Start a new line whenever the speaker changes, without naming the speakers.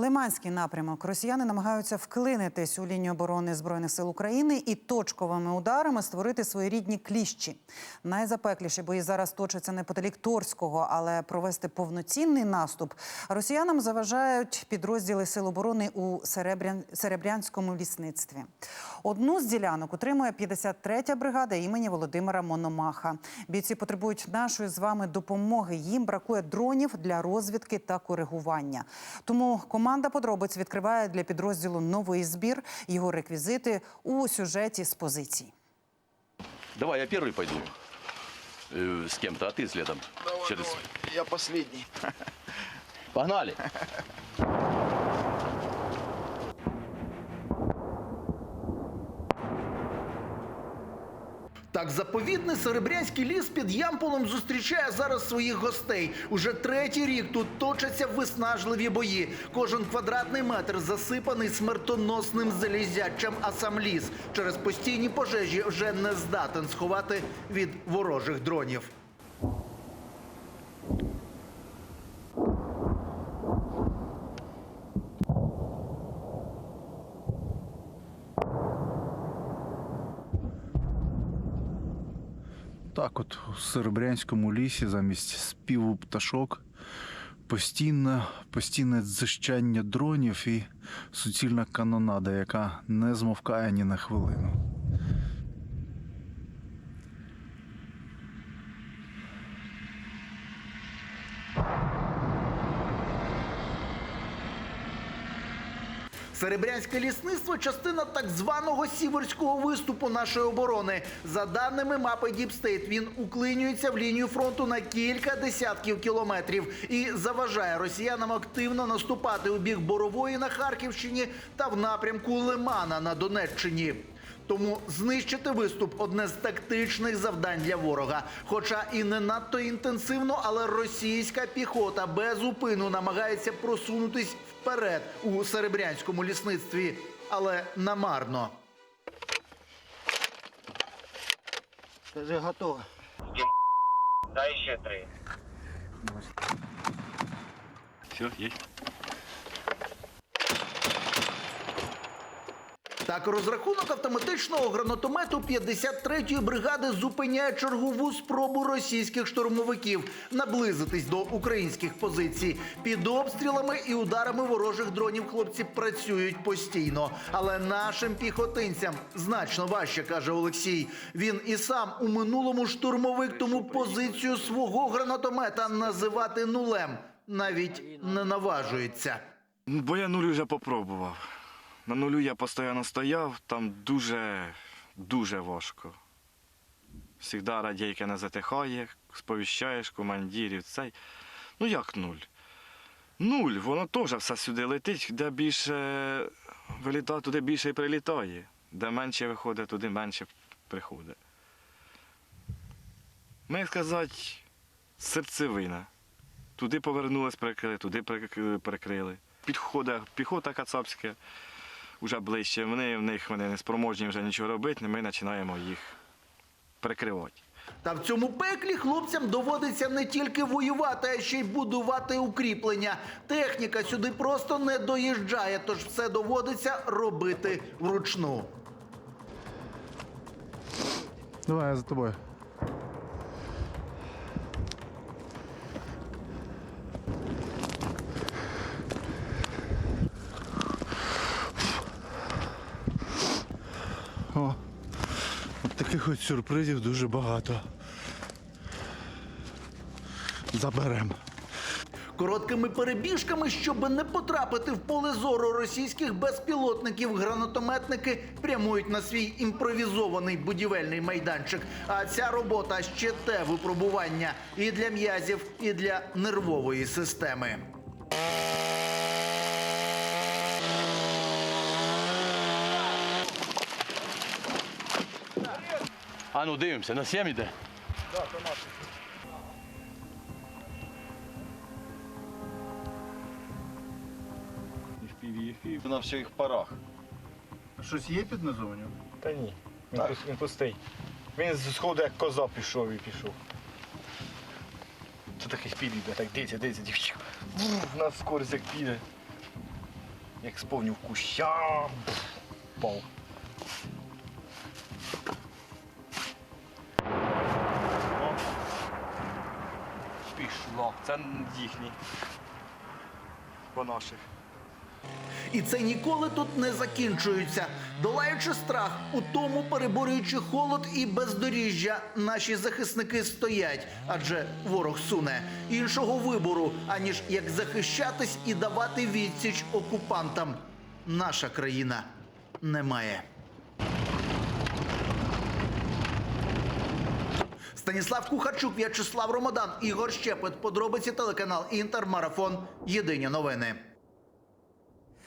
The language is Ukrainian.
Лиманський напрямок росіяни намагаються вклинитись у лінію оборони збройних сил України і точковими ударами створити своєрідні кліщі. Найзапекліші бої зараз точаться неподалік Торського, але провести повноцінний наступ росіянам заважають підрозділи сил оборони у Серебрян... Серебрянському лісництві. Одну з ділянок утримує 53-я бригада імені Володимира Мономаха. Бійці потребують нашої з вами допомоги. Їм бракує дронів для розвідки та коригування. Тому команда подробиць відкриває для підрозділу новий збір. Його реквізити у сюжеті з позицій.
Давай, я первый пойду э, с кем-то, а ты следом. Через...
Я последний.
Погнали!
Так, заповідний Серебрянський ліс під Ямполом зустрічає зараз своїх гостей. Уже третій рік тут точаться виснажливі бої. Кожен квадратний метр засипаний смертоносним залізячем, а сам ліс через постійні пожежі вже не здатен сховати від ворожих дронів.
Так, от у Серебрянському лісі замість співу пташок постійне, постійне дзищання дронів і суцільна канонада, яка не змовкає ні на хвилину.
Серебрянське лісництво частина так званого сіверського виступу нашої оборони. За даними мапи Діпстейт, він уклинюється в лінію фронту на кілька десятків кілометрів і заважає росіянам активно наступати у бік Борової на Харківщині та в напрямку Лимана на Донеччині. Тому знищити виступ одне з тактичних завдань для ворога. Хоча і не надто інтенсивно, але російська піхота без упину намагається просунутись вперед у серебрянському лісництві, але намарно.
Скажи, готово.
Дай ще три.
Все, есть.
Так, розрахунок автоматичного гранатомету 53-ї бригади зупиняє чергову спробу російських штурмовиків наблизитись до українських позицій. Під обстрілами і ударами ворожих дронів хлопці працюють постійно. Але нашим піхотинцям значно важче, каже Олексій. Він і сам у минулому штурмовик, тому позицію свого гранатомета називати нулем навіть не наважується.
Бо я нулю вже попробував. На нулю я постійно стояв, там дуже, дуже важко. Всігда радійка не затихає, сповіщаєш командирів цей. Ну як нуль? Нуль, воно теж все сюди летить, де більше вилітає, туди більше і прилітає. Де менше виходить, туди менше приходить. Ми сказати, серцевина. Туди повернулись, прикрили, туди прикрили. Підходить піхота кацапська вже ближче. Вони в них вони не спроможні вже нічого робити, ми починаємо їх прикривати.
Та в цьому пеклі хлопцям доводиться не тільки воювати, а ще й будувати укріплення. Техніка сюди просто не доїжджає, тож все доводиться робити вручну.
Давай я за тобою. От сюрпризів дуже багато. Заберемо.
Короткими перебіжками, щоб не потрапити в поле зору російських безпілотників, гранатометники прямують на свій імпровізований будівельний майданчик. А ця робота ще те випробування і для м'язів, і для нервової системи.
А ну дивимося, на 7 іде.
На всіх парах.
Щось є під низом у нього?
Та ні, він, пус- він пустий. Він з сходу як коза пішов і пішов. Це такий піде, так дивіться, дивіться, дівчинка. На скорість як піде. Як сповнив кущам. Пав.
Це їхні. По наших.
І це ніколи тут не закінчується. Долаючи страх, у тому переборюючи холод і бездоріжжя, наші захисники стоять, адже ворог суне іншого вибору, аніж як захищатись і давати відсіч окупантам. Наша країна не має. Станіслав Кухарчук, В'ячеслав Ромодан, Ігор Щепет. Подробиці телеканал Інтер. Марафон. Єдині новини.